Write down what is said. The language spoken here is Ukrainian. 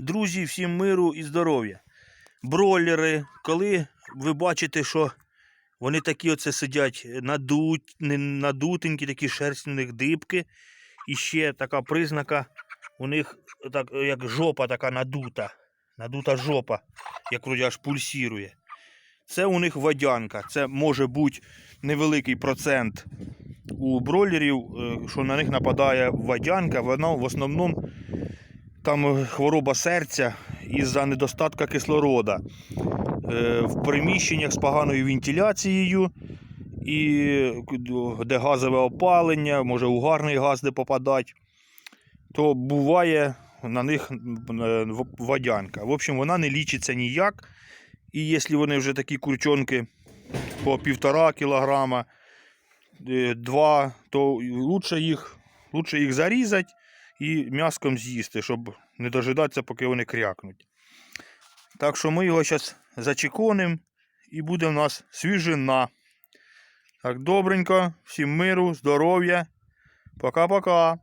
Друзі, всім миру і здоров'я. Бройлери, коли ви бачите, що вони такі оце сидять надуть, надутенькі, такі шерстні у них дибки. І ще така признака, у них так, як жопа така надута. Надута жопа, як вроді аж пульсірує. Це у них водянка. Це може бути невеликий процент у бройлерів, е, що на них нападає водянка. Вона в основному там е, хвороба серця із-за недостатка кислорода. Е, В приміщеннях з поганою вентиляцією, і де газове опалення, може угарний газ де попадати, то буває на них е, водянка. В общем, вона не лічиться ніяк. І якщо вони вже такі курчонки по півтора кілограма, е, два, то лучше їх, лучше їх зарізати і м'яском з'їсти, щоб не дожидатися, поки вони крякнуть. Так що ми його зараз зачеконимо і буде в нас свіжина. Так, добренько, всім миру, здоров'я. Пока-пока.